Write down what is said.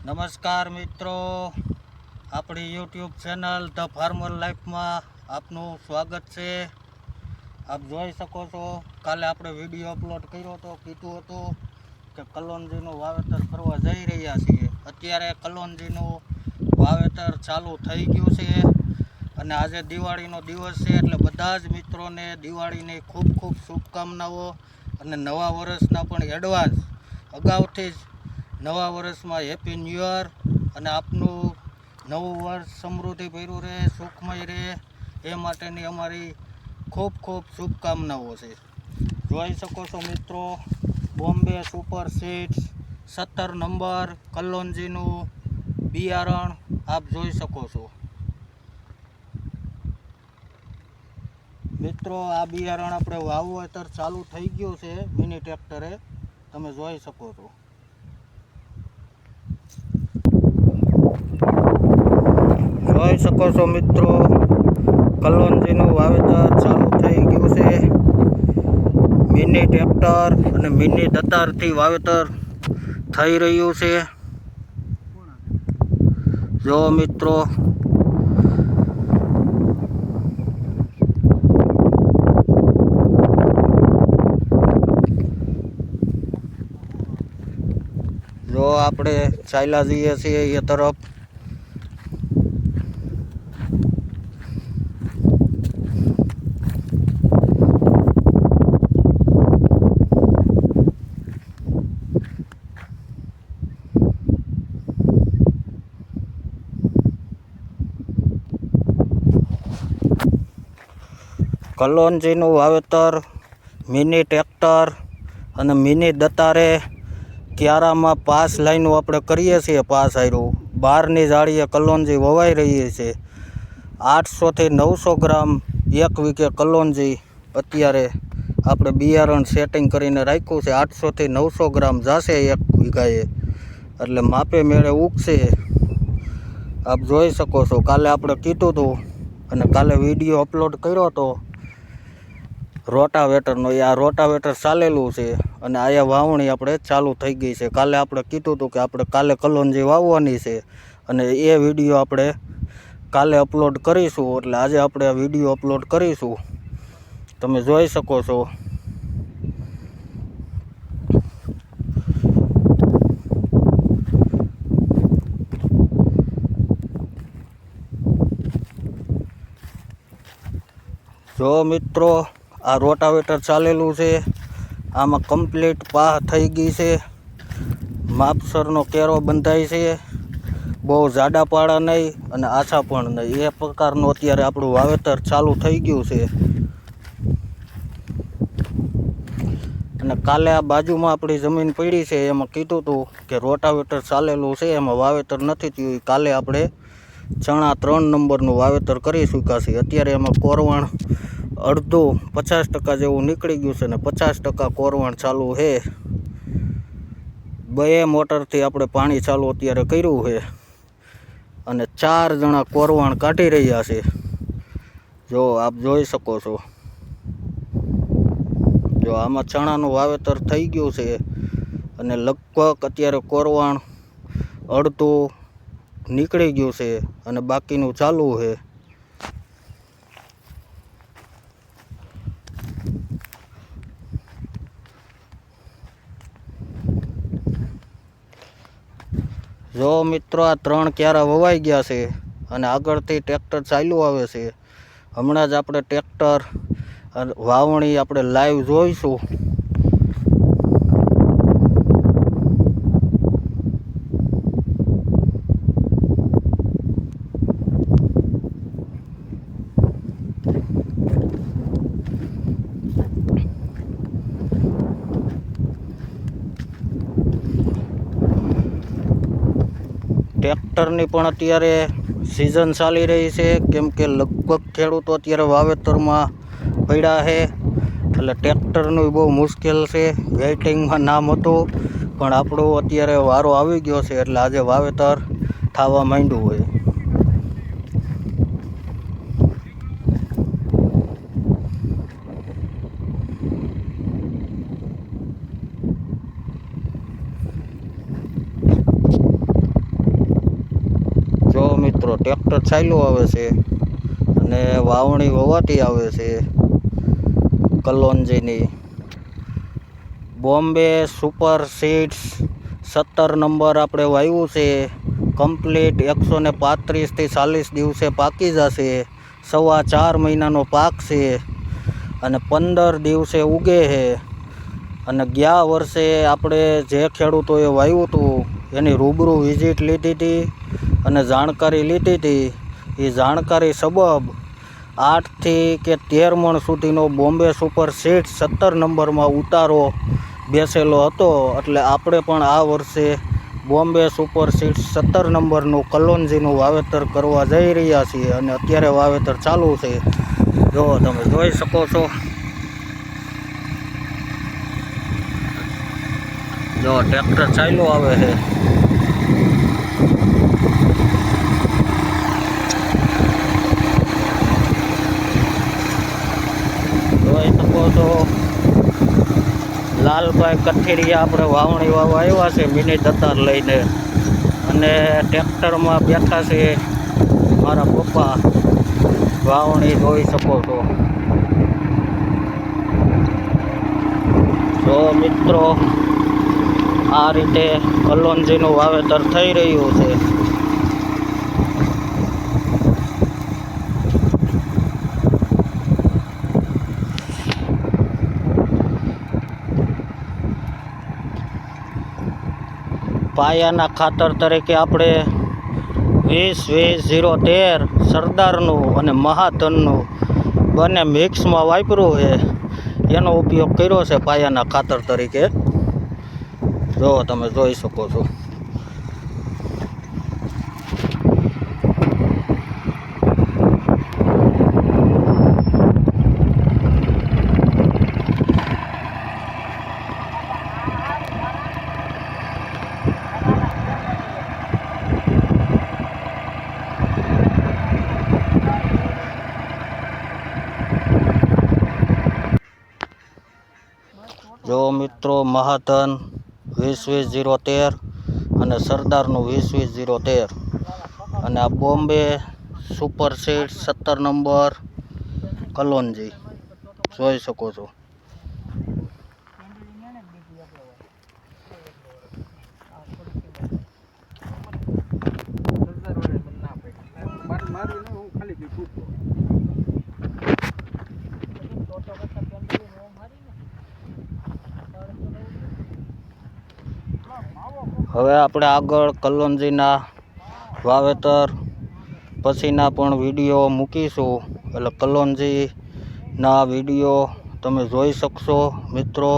નમસ્કાર મિત્રો. આપણી યુટ્યુબ ચેનલ ધ ફાર્મર લાઈફમાં આપનું સ્વાગત છે. આપ જોઈ શકો છો, કાલે આપણે વીડિયો અપલોડ કર્યો હતો કીધું હતું કે કલોનજીનું વાવેતર કરવા જઈ રહ્યા છીએ. અત્યારે કલોનજીનું વાવેતર ચાલુ થઈ ગયું છે અને આજે દિવાળીનો દિવસ છે એટલે બધા જ મિત્રોને દિવાળીની ખૂબ ખૂબ શુભકામનાઓ અને નવા વર્ષના પણ એડવાન્સ અગાઉથી જ નવા વર્ષમાં હેપી ન્યૂ યર અને આપનું નવું વર્ષ સમૃદ્ધિ ભર્યું રહે, સુખમય રહે, એ માટેની અમારી ખૂબ ખૂબ શુભકામનાઓ છે. જોઈ શકો છો મિત્રો, બોમ્બે સુપર સીટ્સ સત્તર નંબર, કલ્લોનજીનું બિયારણ આપ જોઈ શકો છો. મિત્રો, આ બિયારણ આપણે વાવતર ચાલુ થઈ ગયું છે, મિની ટ્રેક્ટરે. તમે જોઈ શકો છો જોઈ શકો મિત્રો. કલોનજીનું વાવેતર ચાલુ થઈ ગયું છે. મિની ટ્રેક્ટર અને મિની દતારથી વાવેતર થઈ રહ્યું છે. જો મિત્રો. જો આપણે ચાલ્યા જઈએ છીએ એ તરફ. કલોંજીનું વાવેતર, મિની ટ્રેક્ટર અને મિની દતારે ક્યારામાં પાસ લાઈનો આપણે કરીએ છીએ પાસ આયરું. બહારની જાળીએ કલોનજી વવાઈ રહીએ છીએ આઠસોથી નવસો ગ્રામ એક વીકે કલોનજી અત્યારે આપણે બિયારણ સેટિંગ કરીને રાખ્યું છે. આઠસોથી નવસો ગ્રામ જશે એક વીઘાએ. એટલે માપે મેળે ઉગશે આપ જોઈ શકો છો. કાલે આપણે કીધું હતું અને કાલે વીડિયો અપલોડ કર્યો હતો રોટાવેટરનો એ આ રોટાવેટર ચાલેલું છે અને આયા વાવણી આપણે ચાલુ થઈ ગઈ છે. કાલે આપણે કીધું હતું કે આપણે કાલે કલોનજી વાવવાની છે અને એ વીડિયો આપણે કાલે અપલોડ કરીશું એટલે આજે આપણે આ વીડિયો અપલોડ કરીશું. તમે જોઈ શકો છો. જો મિત્રો આ રોટાવેટર ચાલેલું છે. આમાં કમ્પ્લીટ પાહ થઈ ગઈ છે. માપસરનો કેરો બંધાય છે. બહુ જાડા પાડા નહીં અને આછા પણ નહીં. એ પ્રકારનું અત્યારે આપણું વાવેતર ચાલુ થઈ ગયું છે. અને કાલે આ બાજુમાં આપણી જમીન પડી છે. એમાં કીધું હતું કે રોટાવેટર ચાલેલું છે. એમાં વાવેતર નથી થયું. કાલે આપણે ચણા ત્રણ નંબરનું વાવેતર કરી ચૂક્યા અત્યારે એમાં કોરવણ અડધું પચાસ ટકા જેવું નીકળી ગયું છે ને પચાસ ટકા કોરવણ ચાલુ છે. બે મોટરથી આપણે પાણી ચાલુ અત્યારે કર્યું છે અને ચાર જણા કોરવણ કાઢી રહ્યા છે. જો આપ જોઈ શકો છો. જો આમાં ચણાનું વાવેતર થઈ ગયું છે અને લગભગ અત્યારે કોરવણ અડધું નીકળી ગયું છે અને બાકીનું ચાલુ છે. જો મિત્રો આ ત્રણ ક્યારા વવાઈ ગયા છે અને આગળથી ટ્રેક્ટર ચાલ્યું આવે છે. હમણાં જ આપણે ટ્રેક્ટર વાવણી આપણે લાઈવ જોઈશું. ટ્રેક્ટરની પણ અત્યારે સિઝન ચાલી રહી છે. કેમ કે લગભગ ખેડૂતો અત્યારે વાવેતરમાં પડ્યા છે. એટલે ટ્રેક્ટરનું બહુ મુશ્કેલ છે. વેઇટિંગમાં નામ હતું, પણ આપણો અત્યારે વારો આવી ગયો છે, એટલે આજે વાવેતર થવા માંડ્યું હોય મિત્રો ટ્રેક્ટર ચાલ્યું આવે છે અને વાવણી વવાતી આવે છે કલોનજીની. બોમ્બે સુપર સીડ્સ સત્તર નંબર આપણે વાવ્યું છે. કમ્પ્લીટ એકસો ને પાંત્રીસથી ચાલીસ દિવસે પાકી જશે. સવા ચાર મહિનાનો પાક છે અને પંદર દિવસે ઉગે છે. અને ગયા વર્ષે આપણે જે ખેડૂતોએ વાવ્યું હતું એની રૂબરૂ વિઝિટ લીધી હતી. અને જાણકારી લીધી હતી. એ જાણકારી સબબ આઠથી કે તેર મણ સુધીનો બોમ્બે સુપર સીટ સત્તર નંબરમાં ઉતારો બેસેલો હતો. એટલે આપણે પણ આ વર્ષે બોમ્બે સુપર સીટ સત્તર નંબરનું કલોનજીનું વાવેતર કરવા જઈ રહ્યા છીએ અને અત્યારે વાવેતર ચાલુ છે. જો તમે જોઈ શકો છો. જો ટ્રેક્ટર ચાલ્યું આવે છે. શકો લાલભાઈ કઠેરિયા આપણે વાવણી વાવવા આવ્યા છે મિની દતાર લઈને. અને ટ્રેક્ટરમાં બેઠા છે મારા પપ્પા. વાવણી જોઈ શકો છો. તો મિત્રો, આ રીતે કલોંજીનું વાવેતર થઈ રહ્યું છે. પાયાના ખાતર તરીકે આપણે વીસ વીસ, ઝીરો, તેર સરદારનું અને મહાધનનું બંને મિક્સમાં વાપર્યું છે. એનો ઉપયોગ કર્યો છે પાયાના ખાતર તરીકે. જો તમે જોઈ શકો છો. જો મિત્રો મહાધન વીસ વીસ જીરો તેર અને સરદારનું વીસ વીસ જીરો તેર અને આ બોમ્બે સુપર સીટ સત્તર નંબર કલોનજી. જોઈ શકો છો. હવે આપણે આગળ કલોંજીના વાવેતર પછીના પણ વીડિયો મૂકીશું. એટલે કલોંજીના વીડિયો તમે જોઈ શકશો મિત્રો.